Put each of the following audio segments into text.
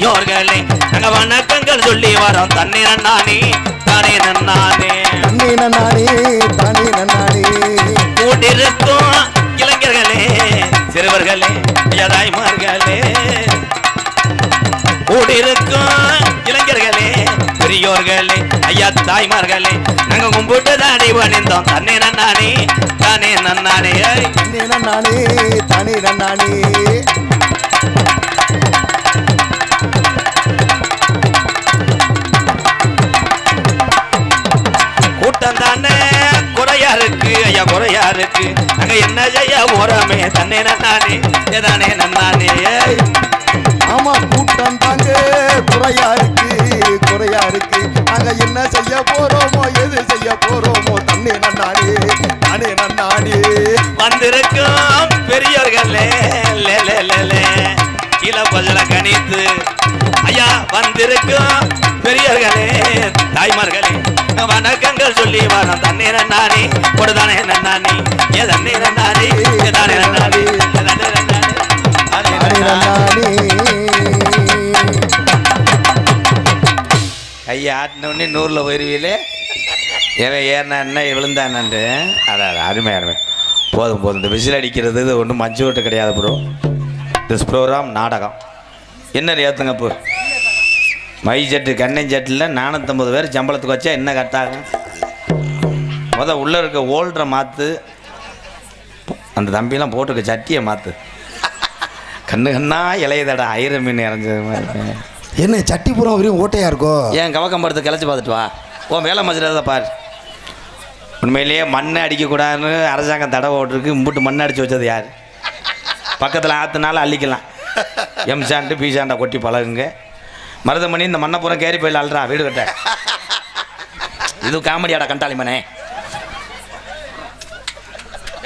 பெரியோர்களே நாங்க வணக்கங்கள் சொல்லி வரோம் தண்ணி நன்னானே தானே நன்னானே. தண்ணி நன்னானே தானே நன்னானே. கூட்டிருக்கும் இளைஞர்களே சிறுவர்களே ஐயா தாய்மார்களே கூடியிருக்கும் இளைஞர்களே பெரியோர்களே ஐயா தாய்மார்களே நாங்க கும்பிட்டு தாடி பணிந்தோம் தண்ணி நன்னானே தானே நன்னானே. தண்ணி நன்னானே தானே நன்னானே. தன்னே நன்னானே ஏதானே நன்னானே. ஆமா கூட்டம் தாங்க குறையா இருக்கு குறையா இருக்கு. நாங்க என்ன செய்ய போறோமோ எது செய்ய போறோமோ தண்ணி நன்னானே தானே நன்னானே வந்திருக்கும் பெரியோர்களே கீழே பஜல கணித்து. ஐயா வந்திருக்கும் பெரியோர்களே தாய்மார்களே வணக்கங்கள் சொல்லி வரோம். தண்ணீர் நன்னானே கொடுதானே நன்னானே ஏ தண்ணீர் நன்னானே ஆட்டினவுடனே நூறில் போயிருவீங்களே எவன் ஏறினா என்ன விழுந்தானு அதான் அருமை அருமை. போதும் போதும். இந்த விசில் அடிக்கிறது இது ஒன்றும் மஞ்சு ஓட்டு கிடையாது ப்ரோ திஸ் ப்ரோக்ராம் நாடகம். என்ன ஏற்றுங்க இப்போ மை ஜெட்டு கண்ணன் ஜட்டில் நானூற்றம்பது பேர் சம்பளத்துக்கு வச்சா என்ன கட்டாகும் முத உள்ளே இருக்க ஓல்டரை மாற்று அந்த தம்பிலாம் போட்டிருக்க சட்டியை மாற்று கண்ணு கண்ணா இலையதடா ஐர மீன் இறஞ்சது மாதிரி. என்ன சட்டி பூரா வரையும் ஓட்டையாக இருக்கோ? ஏன் கவக்கம் படுத்த கிளச்சி பார்த்துட்டு வா. உன் வேலை மஜில் பார். உண்மையிலேயே மண்ணை அடிக்கக்கூடாதுன்னு அரசாங்கம் தடவை ஓட்டுருக்கு இம்புட்டு மண்ணை அடித்து வச்சது யார்? பக்கத்தில் ஆற்றுனால அள்ளிக்கலாம். எம் சாண்டு பி சாண்டை கொட்டி பழகுங்க. மருதமணி இந்த மண்ணை பூரா கேரி போயில் அல்றா வீடு கட்ட. இது காமெடியாடா கண்டாளி மனே.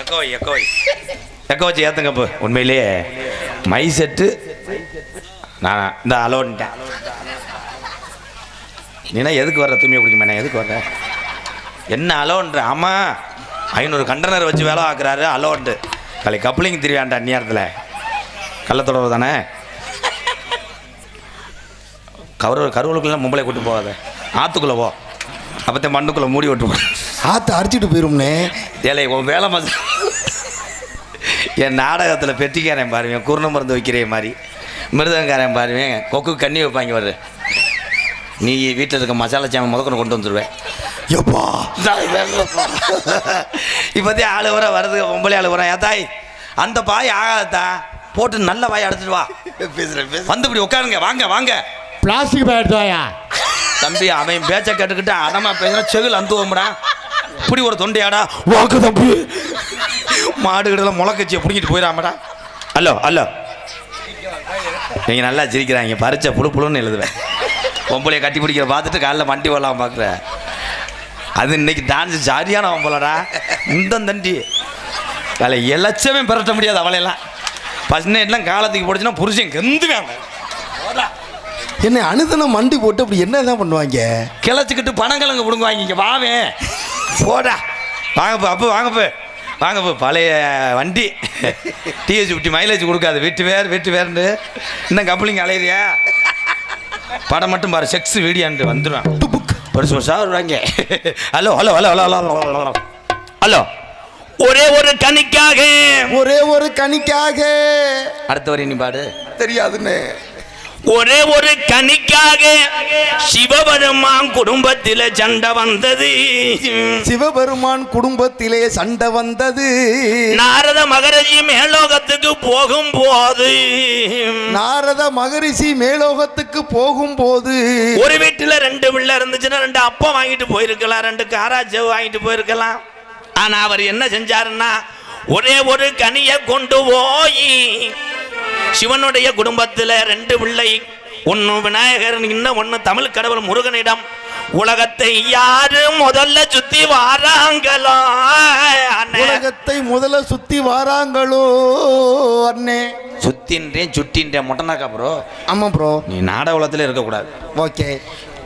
எக்கோய் எக்கோய் எக்கோ வச்சு ஏற்றுங்க உண்மையிலேயே மை செட்டு நான்? இந்த அலோன்ட்டேன் நீனா எதுக்கு வர்ற? தூய்மையை குடிக்க மாட்டேன் எதுக்கு வர்ற? என்ன அலோன்ற? ஆமாம் ஐநூறு கண்டனர் வச்சு வேலை ஆக்குறாரு அலோன்ட்டு. கலை கப்ளிங் திரியாண்டா நேரத்தில். கள்ளத்தொடர்பு தானே? கரு கருவலுக்குள்ள மும்பளை கூட்டு போகாத. ஆற்றுக்குள்ளே போ. அப்போத்தே மண்ணுக்குள்ளே மூடி விட்டு போ. ஆத்த அடிச்சிட்டு போயிரும்னே. ஏலே உன் வேலை மச என் நாடகத்தில் பெட்டிக்காரன் பாருவேன் குருண மருந்து வைக்கிறே மாதிரி. மிருதங்காரன் பாருவேன் கொக்கு கண்ணி வைப்பாங்க வரு நீ வீட்டில் இருக்க மசாலா சாமன் முதக்கணும் கொண்டு வந்துடுவேன் எப்பா? இப்போதே ஆளு வர வருது பொம்பளை ஆளு வர ஏத்தாய் அந்த பாய் ஆகாதா போட்டு நல்ல பாய் எடுத்துட்டு வா. வந்து இப்படி உட்காருங்க. வாங்க வாங்க. பிளாஸ்டிக் பேக் எடுத்தாயா தம்பி அவன் பேச்ச கேட்டுக்கிட்டு அதமா பேசுனா செகுல் அந்துவோம்டா இப்படி ஒரு தொண்டையாடா. வாக்கு தம்பி. மாடு கிடல முளக்கச்சியை பிடிங்கிட்டு போயிடாமடா அல்லோ அல்லோ நீங்கள் நல்லா சிரிக்கிறாங்க. பறிச்ச புழு புழுன்னு எழுதுவேன். பொம்பளைய கட்டி பிடிக்கிற பார்த்துட்டு காலைல வண்டி வரலாம் பார்க்குற. அது இன்னைக்கு டான்ஸ் சரியான பொம்பளடா இந்த தண்டி. காலை எலச்சமே பெரட்ட முடியாது அவளையெல்லாம். ஃபஸ்ட் நைட்லாம் காலத்துக்கு போடுச்சுன்னா புருஷன் கெந்துவாங்க என்ன அனுதனம் மண்டி போட்டு அப்படி என்னதான் பண்ணுவாங்க? கிளச்சிக்கிட்டு பணங்கிழங்கு பிடுங்குவாங்க இங்கே. வாவே. போடா. வாங்க போ அப்போ வாங்க போ வாங்க போ பழைய வண்டி. டிஎஸ் விட்டு மைலேஜ் கொடுக்காது. வெட்டு வேறு வெட்டு வேறுண்டு இன்னும் கப்பலிங்க அலையிறியா? படம் மட்டும் பாரு செக்ஸ் வீடியான்ட்டு வந்துடுவேன் பரிசு சார் வருவாங்க. Hello hello hello hello hello hello ஒரே ஒரு கணிக்காக ஒரே ஒரு கணிக்காக அடுத்த வரி நீ பாடு. தெரியாதுன்னு ஒரே ஒரு கனிக்காக சிவபெருமான் குடும்பத்தில சண்டை வந்தது. சிவபெருமான் குடும்பத்திலே சண்டை வந்தது. நாரத மகரிஷி மேலோகத்துக்கு போகும்போது நாரத மகரிஷி மேலோகத்துக்கு போகும்போது ஒரு வீட்டுல ரெண்டு பிள்ளை இருந்துச்சுன்னா ரெண்டு அப்பா வாங்கிட்டு போயிருக்கலாம் ரெண்டு காராச்சவு வாங்கிட்டு போயிருக்கலாம். ஆனா அவர் என்ன செஞ்சாருன்னா ஒரே ஒரு கனியை கொண்டு போய் சிவனுடைய குடும்பத்துல ரெண்டு பிள்ளை ஒன்னு விநாயகர் இன்னும் ஒன்னு தமிழ் கடவுள் முருகனிடம். உலகத்தை யாரு முதல்ல சுத்தி வாராங்களோ. உலகத்தை முதல்ல சுத்தி வாராங்களோ அண்ணே? சுத்தின்றேன் சுட்டின்றேன். மொட்டனாக்கா ப்ரோ ஆமா ப்ரோ நீ நாடகுலத்துல இருக்கக்கூடாது. ஓகே.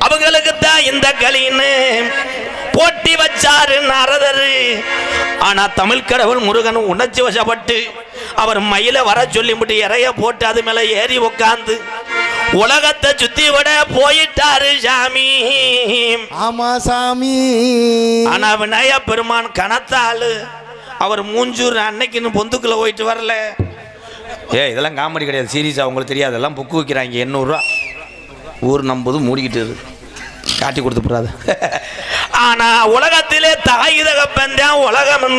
அவங்களுக்கு தான் இந்த களின்னு போட்டி வச்ச வச்சாரு நாரதரு. ஆனா தமிழ் கடவுள் முருகன் உணர்ச்சி வசப்பட்டு அவர் மயில வர சொல்லிவிட்டு இறைய போட்டு அது மேல ஏறி உட்காந்து உலகத்தை சுத்தி விட போயிட்டாரு சாமி. ஆமா சாமி. ஆனா விநாயக பெருமான் கணத்தாளு அவர் மூஞ்சூர் அன்னைக்குன்னு பொந்துக்குள்ள போயிட்டு வரல. ஏ இதெல்லாம் காமெடி கிடையாது. சீரியஸா உங்களுக்கு தெரியாது. எல்லாம் புக்கு வைக்கிறாங்க. எண்ணூறுரூவா ஊர் நம்புது மூடிக்கிட்டு இருக்கு. காட்டி கொடுத்து போடாது ஆனா உலகத்திலே தாய் தகப்பன் தான் உலகம்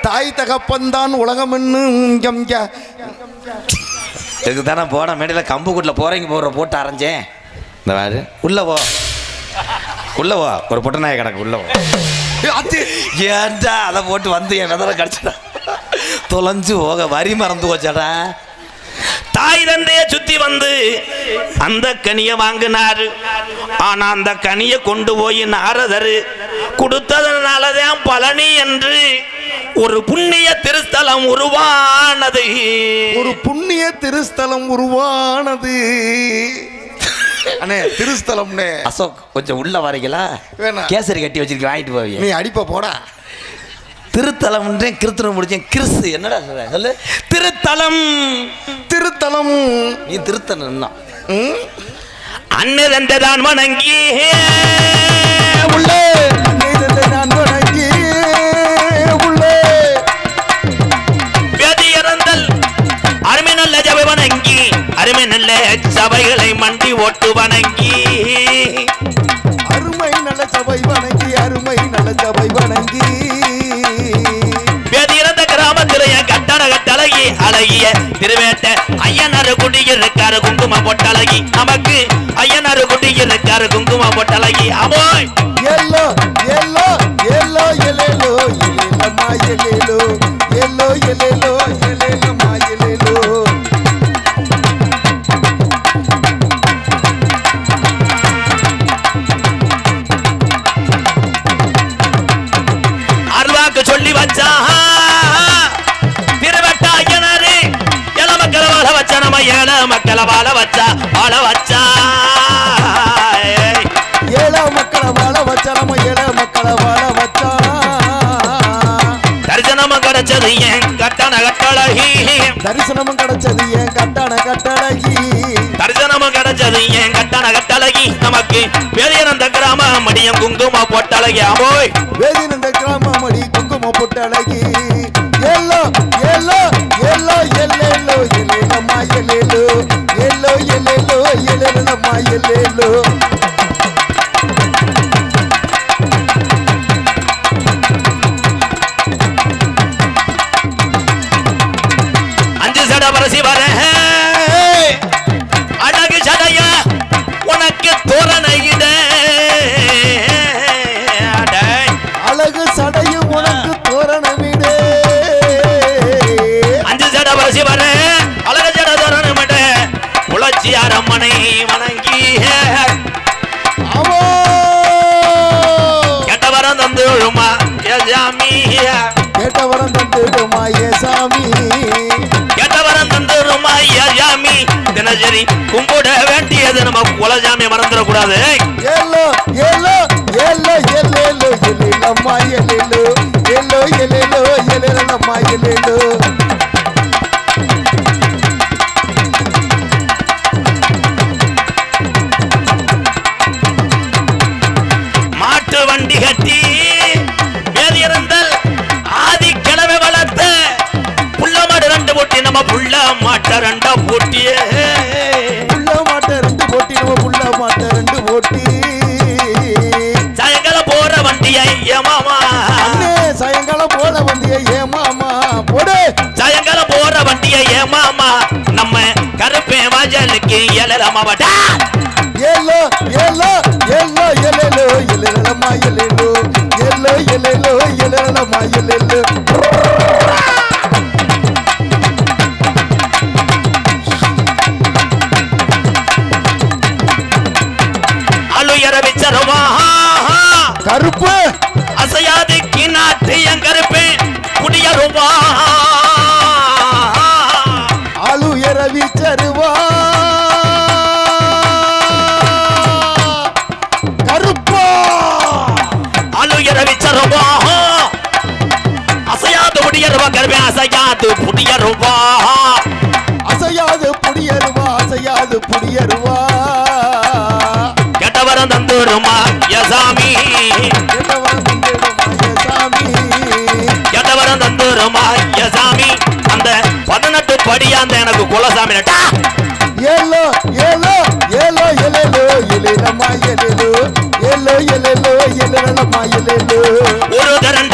தாய் தகப்பன்தான் உலகம் என்னும் இதுக்கு தானே போன மேடையில் கம்பு கூட்டில் போறீங்க போகிற போட்டு அரைஞ்சேன். இந்த மாதிரி உள்ள போ. உள்ள போ. ஒரு பொட்டநாய கிடக்கு உள்ள போ. ஏன்டா அதை போட்டு வந்து என் விதரை கடிச்சடா தொலைஞ்சு போக வரி மறந்து போச்சாடா. தாய் தந்தைய சுத்தி வந்து அந்த கனிய வாங்கினாரு. ஆனா அந்த கனிய கொண்டு போய் நாரதரு கொடுத்ததுனாலதான் பழனி என்று ஒரு புண்ணிய திருஸ்தலம் உருவானது. ஒரு புண்ணிய திருஸ்தலம் உருவானது. அண்ணே திருஸ்தலம்னே. அசோக் கொஞ்சம் உள்ள வரீங்களா வேணாம். கேசரி கட்டி வச்சிருக்க வாங்கிட்டு போவீங்க. நீ அடிப்ப போடா. திருத்தலம் கிருத்தனம் முடிச்சேன் கிறிஸ்து என்னடா சொல்ற? சொல்லு. திருத்தலம். திருத்தலம். நீ திருத்தனம் ம்? அன்னதந்ததான் வணங்கி உள்ளே. குடியிருக்காரு குங்கும பொட்டழகி அமோய் எல்லோ எல்லோ எல்லோ எலேலோ எலேலம்மா எலேலோ எல்லோ எலேலோ எலேலம்மா எலேலோ. அருவாக்கு சொல்லி வச்சா திருவட்ட ஐயனாரு எல மக்களை வாழ வச்சா நம்ம ஏழ மக்களை வாழ வச்சா வாழ வச்சா. கிடைச்சது என் கட்டண கட்டழகி. தரிசனமும் கிடைச்சது என் கட்டண கட்டழகி. தரிசனமும் கிடைச்சது என் கட்டண கட்டழகி. நமக்கு வெளியிறந்த கிராம மடியம் குங்கும பொட்டழகி. அமோய் வேதினந்த கிராமமடி குங்கும புட்டழகி. எல்லோ எல்லோ எல்லோ எல்லேலோ எல்லேலம்மா வேண்டியது நம்ம குலசாமி மறந்துடக்கூடாது. எல்லோ எல்லோ எல்லோ எல்லேலோ எல்லேலம்மா எல்லேலோ போட்டி சாயங்காலம் போற வண்டியை ஏமாமா. அண்ணே சாயங்காலம் போல வந்திய ஏ மாமா போடு. சாயங்காலம் போற வண்டியை ஏமாமா. நம்ம கருப்பே வாஜலுக்கு எழலமாவட்டா எல்லோ எல்லோ எல்லோ எல்லேலோ எல்லேலம்மா எல்லேலோ எல்லோ எல்லேலோ எல்லேலம்மா விச்சரவா கருப்பு அசையாது கிநாட்டு என் கருப்பே குடியருவா. ஆளு இரவி சருவா கருப்பா உயர விச்சருவா அசையாது முடியருவா கருமே அசையாது புடியருவா அசையாது புடியருவா அசையாது புடியருவா யசாமி வந்திடுமா சாமி. கெட்டவரம் தந்துருமா யசாமி அந்த பதினெட்டு படியாந்த எனக்கு குலசாமி நட்டா. ஏலோ ஏலோ ஏலோ எலேலோ எலேலம்மா எலேலோ ஏலோ எலேலோ எலேலம்மா எலேலோ ஒரு திரண்டிருச்சு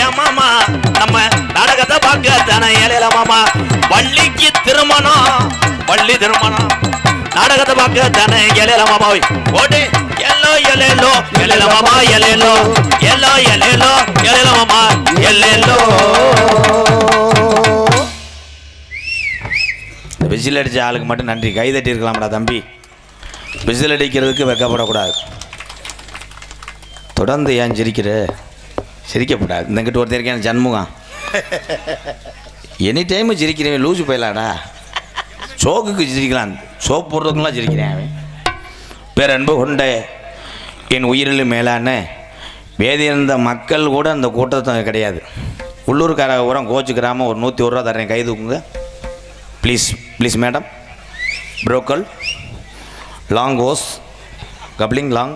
திரண்டிருச்சு நம்ம நாடகத்தை பார்க்க தானே ஏழையில மாமா? வள்ளிக்கு திருமணம் வள்ளி திருமணம். நாடகத்தை பார்க்க தானே ஏழையில மாமா? ஓடு. எல்லோ எலேலோ எலேல மாமா எலேலோ. எல்லோ எலேலோ எலேல மாமா எல்லேலோ விசில் அடித்த ஆளுக்கு மட்டும் நன்றி. கை தட்டி இருக்கலாம்டா தம்பி. விசில் அடிக்கிறதுக்கு வெக்கப்படக்கூடாது. தொடர்ந்து ஏன் சிரிக்கிற? சிரிக்கப்படாது. இந்தங்கிட்ட ஒருத்தர் இருக்கேன் ஜன்முகம் எனி டைமு சிரிக்கிறவன் லூசு போயிடலாடா சோக்குக்கு சிரிக்கலாம். சோப் போடுறதுக்குலாம் சிரிக்கிறேன் அவன். பேரன்பு கொண்ட என் உயிரில் மேலான வேதியிருந்த மக்கள் கூட அந்த கூட்டத்தை கிடையாது. உள்ளூர்கார உரம் கிராமம் ஒரு நூற்றி ஒரு ரூபா தரேன் கை தூக்குங்க. ப்ளீஸ் ப்ளீஸ் மேடம் ப்ரோக்கல் லாங் ஓஸ் கப்ளிங் லாங்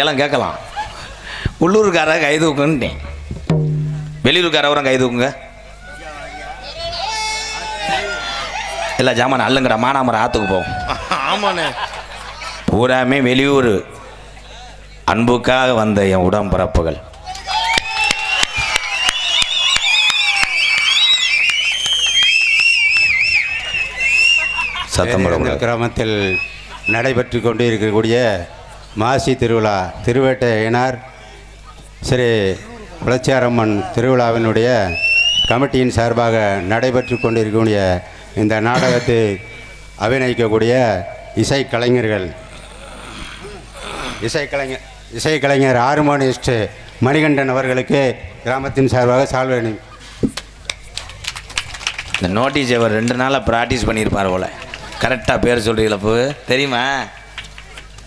எல்லாம் கேட்கலாம். உள்ளூர்கார கை தூக்குன்ட்டேன் வெளியூர்காரவரம் கை தூக்குங்க. இல்லை ஜாமான் அல்லுங்கடா மானாமரம் ஆற்றுக்கு போவோம். ஆமாண்ணே. பூராமே வெளியூர். அன்புக்காக வந்த என் உடம்பிறப்புகள் சத்தம் கிராமத்தில் நடைபெற்று கொண்டு இருக்கக்கூடிய மாசி திருவிழா திருவேட்டையனார் ஸ்ரீ குலச்சாரம்மன் திருவிழாவினுடைய கமிட்டியின் சார்பாக நடைபெற்று கொண்டிருக்கக்கூடிய இந்த நாடகத்தை அபிநயிக்கக்கூடிய இசைக்கலைஞர்கள். இசைக்கலைஞர் இசைக்கலைஞர் ஹார்மோனிஸ்ட் மணிகண்டன் அவர்களுக்கு கிராமத்தின் சார்பாக சால்வேணி. இந்த நோட்டீஸ் அவர் ரெண்டு நாளாக ப்ராக்டிஸ் பண்ணியிருப்பார் போல. கரெக்டாக பேர் சொல்கிறீங்களப்போ தெரியுமா?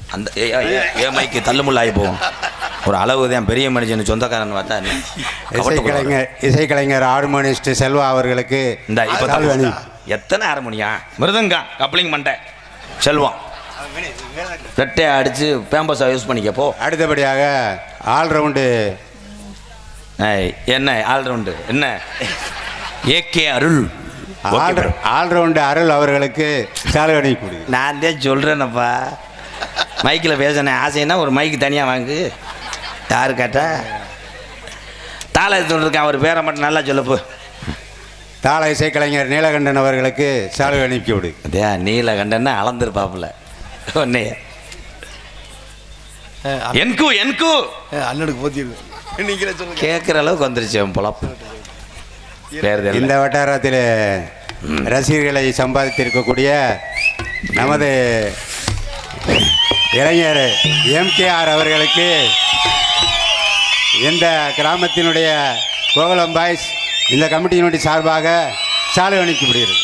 அந்த ஏ- மைக்கு தள்ளுமுள்ளாகி போவோம் ஒரு அளவு தான் பெரிய மனுஷன் சொந்தக்காரன் பார்த்தா. இசைக்கலைஞர் இசைக்கலைஞர் ஹார்மோனிஸ்ட் செல்வா அவர்களுக்கு இந்த இப்போ எத்தனை ஹார்மோனியா? மிருதங்கா கப்ளிங் பண்ணிட்டேன். செல்வம். ரெட்டையை அடித்து பேம்பஸாக யூஸ் பண்ணிக்க போ அடுத்தபடியாக ஆல்ரவுண்டு. என்ன ஆல்ரவுண்டு? என்ன? ஏகே அருள். ஆல்ரவுண்டு அருள் அவர்களுக்கு சால்வணி கொடு நான் தான் சொல்கிறேனப்பா மைக்கில் பேசினேன் ஆசைன்னா ஒரு மைக்கு தனியாக வாங்கு. யார் கேட்டா? தாளை சொல்லிருக்கேன் அவர் பேரை மட்டும் நல்லா சொல்லப்பு. தாள இசைக்கலைஞர் நீலகண்டன் அவர்களுக்கு சால்வை அனுப்பி விடு. அதே நீலகண்டன்னா அளந்துருப்பாப்புல. ஒன்னே. என்கு என்கு? அண்ணனுக்கு போத்திருக்கு நீங்களே சொல்லுங்க. கேட்குற அளவுக்கு வந்துருச்சு அவன் பொழப்பு. இந்த வட்டாரத்தில் ரசிகர்களை சம்பாதித்திருக்கக்கூடிய நமது இளைஞர் எம்கேஆர் அவர்களுக்கு இந்த கிராமத்தினுடைய கோகுலம் பாய்ஸ் இந்த கமிட்டியினுடைய சார்பாக சாலை அனுப்பிவிடுகிறது